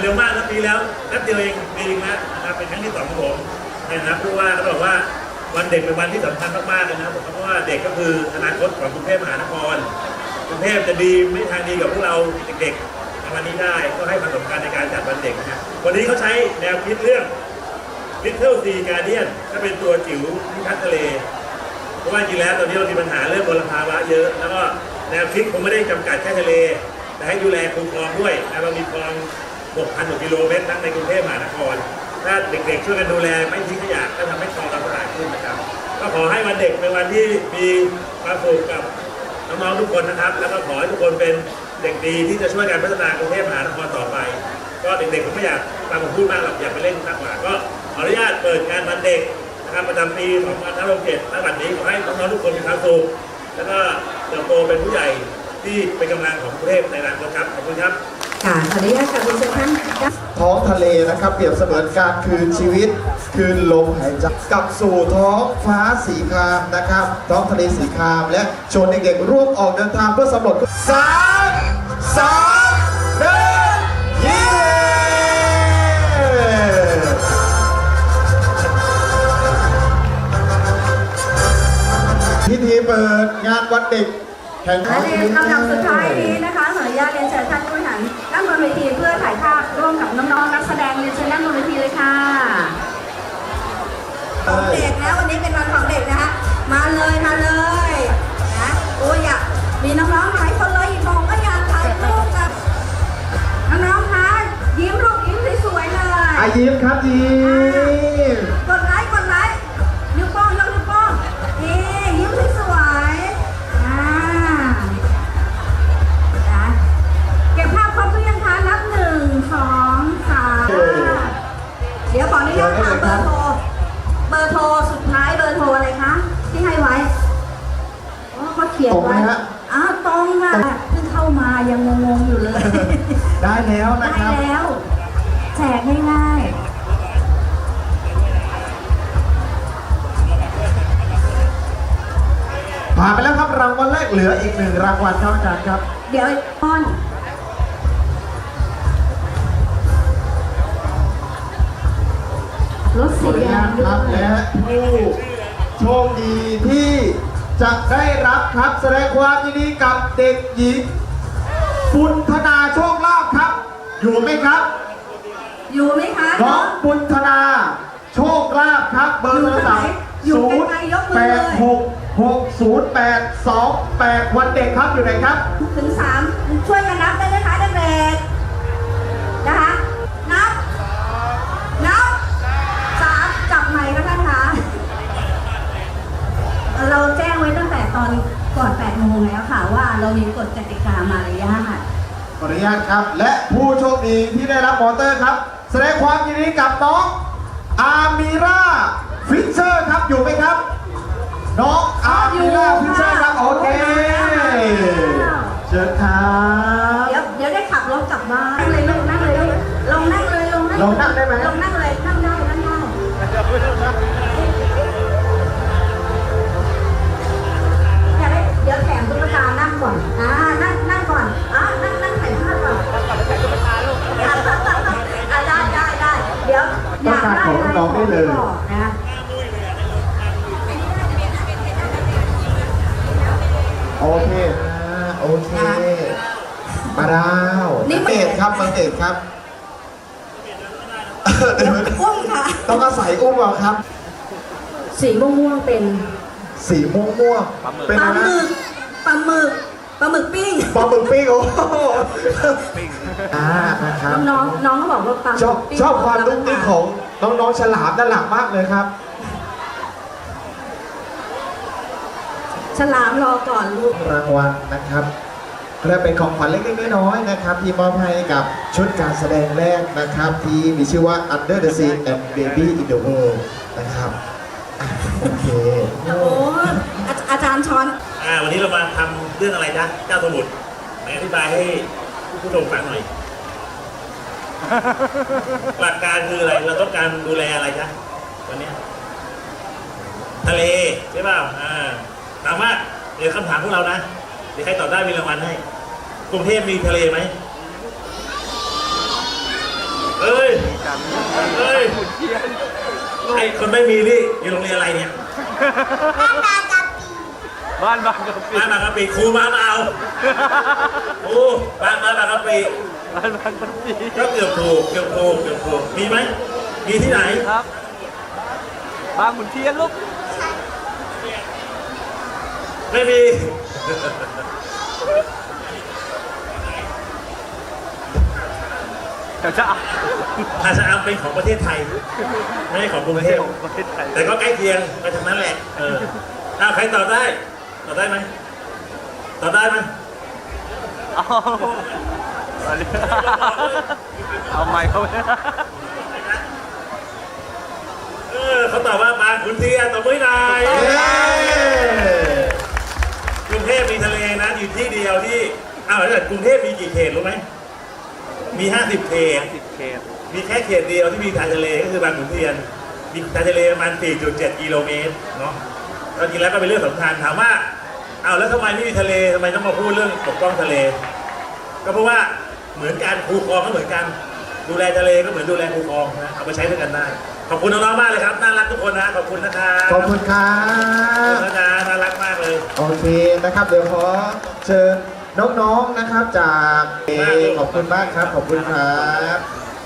เร็วมากนะปีแล้วแป๊บเดียวเองปีนึงแล้วนะครับเป็นครั้งที่สองของผมในฐานะผู้ว่าก็บอกว่าวันเด็กเป็นวันที่สำคัญมากๆเลยนะเพราะว่าเด็กก็คืออนาคตของกรุงเทพมหานครกรุงเทพจะดีไม่ทางดีกับพวกเราเด็กๆในวันนี้ได้ก็ให้ความสำคัญในการจัดวันเด็กนะฮะวันนี้เขาใช้แนวคิดเรื่อง Little Sea Guardian ก็เป็นตัวจิ๋วที่ทัดทะเล เพราะว่าจริงแล้วตอนนี้เรามีปัญหาเรื่องมลภาวะเยอะ แล้วก็แนวคิดคงไม่ได้จำกัดแค่ทะเล แต่ให้ดูแลคูคลองด้วยนะเรามีคลอง 6,000กว่ากิโลเมตรทั้งในกรุงเทพมหานคร ถ้าเด็กๆช่วยกันดูแลไม่ทิ้งขยะก็ทำให้คลองเราสะอาดขึ้นนะครับ ก็ขอให้วันเด็กเป็นวันที่มีความสุขกับน้องๆทุกคนนะครับ แล้วก็ขอให้ทุกคนเป็นเด็กดีที่จะช่วยกันพัฒนากรุงเทพมหานครต่อไป ก็เด็กๆผมไม่อยากฟังผมพูดมากหรอกอยากไปเล่นมากกว่าก็ขออนุญาตเปิดงานวันเด็กนะครับประจำปี2567ณบัดนี้ขอให้น้องๆทุกคนมีความสุขแล้วก็เติบโตเป็นผู้ใหญ่ที่เป็นกำลังของกรุงเทพในอนาคตครับขอบคุณครับ ค่ะขออนุญาตกับคุณเชิญท่านท้องทะเลนะครับ เปรียบเสมือนการคืนชีวิต คืนลมหายใจกลับสู่ท้องฟ้าสีครามนะครับ ท้องทะเลสีคราม และชวนเด็กๆร่วมออกเดินทางเพื่อสำรวจสามสองหนึ่งเย้พิธีเปิดงานวันเด็กแห่งและในลำดับสุดท้ายนี้ มาเลยมาเลยนะโอ้ยอยากมีน้องๆหลายคนเลยอีกบอกว่าอยากถ่ายรูปกับน้องๆคะยิ้มลูกยิ้มสวยๆเลย อายิ้มครับยิ้ม รงไหมไว้ฮะ อ้าวตรงค่ะเพิ่งเข้ามายังงงๆอยู่เลย ได้แล้วนะได้ครับ แล้วแจกง่ายๆผ่านไปแล้วครับรางวัลแรกเหลืออีกหนึ่งรางวัลครับอาจารย์ครับเดี๋ยวป้อนรถขอสีอนุแดญางตด้ควรับยและผู้โชคดีที่ จะได้รับครับแสดงความยินดีกับเด็กหญิงปุณธนาโชคลาภครับ อยู่ไหมครับ อยู่ไหมคะน้องปุณธนาโชคลาภครับ เบอร์โทรศัพท์อยู่ศูตรงนย์ไหนยกมือแปเลดยหกหกศูนย์แปดสองแปดวันเด็กครับอยู่ไหนครับ ถึงสามช่วยกันนับได้ไหมคะเด็ก เราแจ้งไว้ตั้งแต่ตอนก่อน8โมงแล้วค่ะ ว่าเรามีกฎกติกามารยาทขออนุญาตครับ และผู้โชคดีที่ได้รับมอเตอร์ครับ แสดงความยินดีกับน้องอามิราฟิชเชอร์ครับอยู่ไหมครับ น้องอามิราฟิชเชอร์ครับโอเคเชิญครับเดี๋ยวเดี๋ยวได้ขับรถกลับบ้านนั่งเลยลูกนั่งเลยลูกลงนั่งเลยลงนั่งลงนั่งได้ไหมลงนั่งเลยนั่งได้นั่งได้ มาดาวนี่มังมันเอกครับมังเอกครับอุ้มค่ะ ต้องอาศัยอุ้มเอาครับ สีม่วงๆเป็นสีม่วงม่วงๆเป็นปลาอะไรหนะมึกปลาหมึกปลาหมึกปิ้งปลาหมึกปิ้งโอ้โหอ่านะครับน้องน้องเขาบอกว่าปลาหมึชอบกปิ้งชอบความลุกนี้ของน้องๆฉลามด้านหลังมากเลยครับ ฉลามรอก่อนลูก รางวัลนะครับ และเป็นของขวัญเล็กๆน้อยๆนะครับ ที่มอบให้กับชุดการแสดงแรกนะครับ ที่มีชื่อว่า Under the Sea and Baby in the World นะครับอะโอเคโอ้อาอาจารย์ช้อนอ่าวันนี้เรามาทำเรื่องอะไรจ๊ะเจ้าสมุทรไหนอธิบายให้ผู้ชมฟังหน่อย หลักการคืออะไร เราต้องการดูแลอะไรจ๊ะวันเนี้ยทะเลใช่เปล่าอ่าถามว่าเดี๋ยวคำถามพวกเรานะ เดี๋ยวใครตอบได้มีรางวัลให้ กรุงเทพมีทะเลไหมกันเฮ้ยหมุนเทียนไอคนไม่มีนี่อยู่โรงเรียนอะไรเนี่ยบ้านบางกะปิ บ้านบางกะปิครูมามาเอาครูบ้านบ้านบางกะปิบ้านบางกะปิก็เกือบถูกเกือบถูกเกือบถูกมีไหมมีที่ไหนครับ บางหมุนเทียนลูกไม่มี เดี๋ยวจะเอาภาษาอังเป็นของประเทศไทย ไม่ใช่ของกรุงเทพของประเทศไทยแต่ก็ใกล้เคียงไปทางนั้นแหละ เอออ้าวใครตอบได้ ตอบได้ไหมตอบได้ไหมเอาเอาเลยเอาไม้เข้าไปเออเขาตอบว่าบางขุนเทียนตบมือหน่อยเย้กรุงเทพมีทะเลนะอยู่ที่เดียวที่อ้าวแล้วกรุงเทพมีกี่เขตรู้ไหม มี 50เขตสิบเขตมีแค่เขตเดียวที่มีทางทะเลก็คือบางขุนเทียน มีทางทะเลประมาณ 4.7 กิโลเมตรเนาะก็จริงแล้วก็เป็นเรื่องสำคัญถามว่าอ้าวแล้วทำไมไม่มีทะเลทำไมต้องมาพูดเรื่องปกป้องทะเล ก็เพราะว่าเหมือนกันคูคลองก็เหมือนกัน ดูแลทะเลก็เหมือนดูแลคูคลองนะเอาไปใช้ด้วยกันได้ ขอบคุณน้องๆมากเลยครับน่ารักทุกคนนะขอบคุณนะครับขอบคุณครัขอบบคุณนะน่ารักมากเลย โอเคนะครับ เดี๋ยวขอเชิญ น้องๆนะครับจากเอขอบคุณมากครับขอบคุณครับ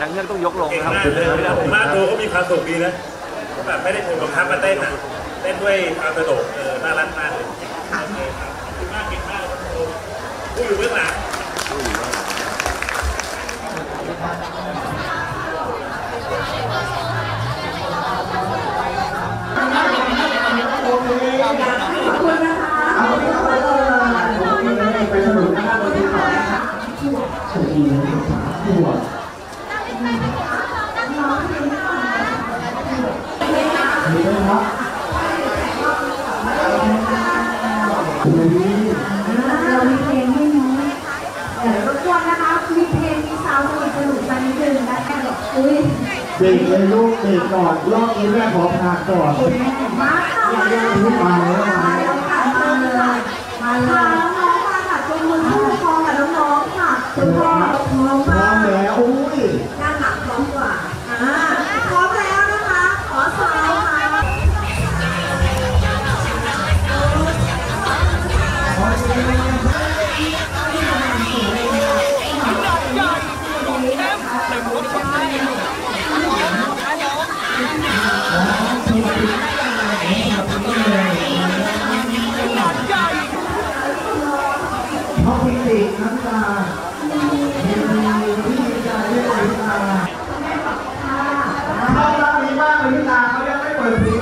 นางเงือกต้องยกลงเก่งนะครับมากเลยเวลาผมมาดูเขามีความสุขดีนะเขาแบบไม่ได้ถูกบังคับมาเต้นอะเต้นด้วยความสนุกเออน่ารักมากเลยโอเคครับขอบคุณมากเก่งมากเลยครับผู้อยู่เบื้องหลัง รบกวนนะคะมีเพลงมีซาวด์สนุกสนุกกันนิดนึงนะคะอุ้ยเด็กเลยลูกเด็กก่อนรอบนี้แม่ขอพาก่อนมาค่ะมาเลยมาแล้วค่ะมาเลยมาเลย ติน้ำตามีที่ใจเรียกน้ำตาเขาตาดีมากเลยพี่ตาเขายังไม่เปิดเพลง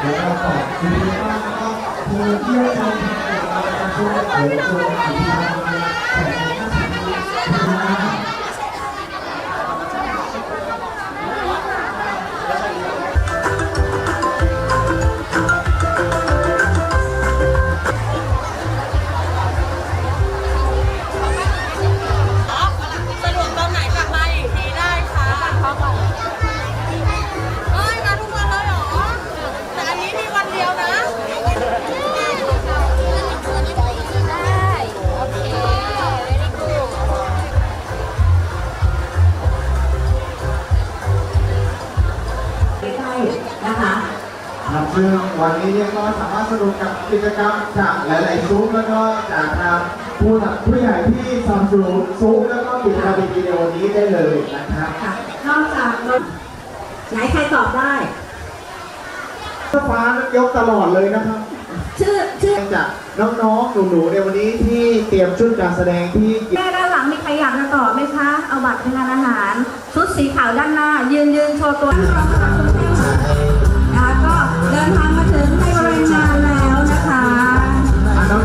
เดี๋ยวเราตอบทีนี้ว่าก็คือเที่ยวชมผู้โขงตัวสีทางแต่ ก็ ซึ่งวันนี้เนี่ยก็สามารถสนุกกับกิจกรรมจากหลาย ๆ ซุ้มแล้วก็จากทางผู้หลักผู้ใหญ่ที่สนับสนุนซุ้มแล้วก็กิจกรรมวิดีโอนี้ได้เลยนะครับค่ะนอกจากรถไหนใครตอบได้ฟ้ายกตลอดเลยนะครับ ชื่อชื่อจากน้องๆหนูๆในวันนี้ที่เตรียมชุดการแสดงที่ แม่ด้านหลังมีใครอยากจะตอบไหมคะ เอาบัตรไปทานอาหาร ชุดสีขาวด้านหน้า ยืนยืนโชว์ตัวรองสำหรับคุณเทพนะ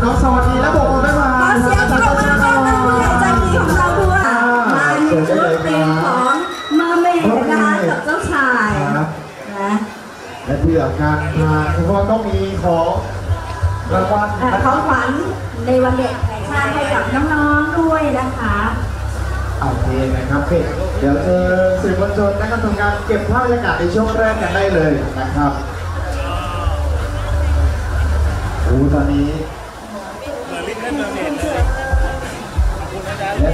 น้องสวัสดีและบอกมือบ๊ายบาขอเสียงปรบมือให้กับผู้ใหญ่ใจดีของเราด้วยมาในชุดธีมของเมอร์เมดนะคะกับเจ้าชายนะและที่สำคัญทาคุณพ่อต้องมีของรางวัลของขวัญในวันเด็กแห่งชาติให้กับน้องๆด้วยนะคะโอเคนะครับเป็นดี๋ยวเชิญสื่อมวลชนนะครับทำการเก็บภาพบรรยากาศในช่วงแรกกันได้เลยนะครับโอ้ตอนนี้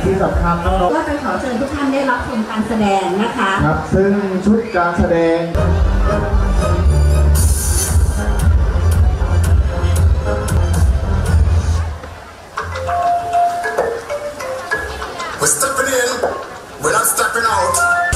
ที่สำคัญน้องก็จะขอเชิญทุกท่านได้รับชมการแสดงนะคะ ๆครับ ซึ่งชุดการแสดง We're stepping in, we're not stepping out.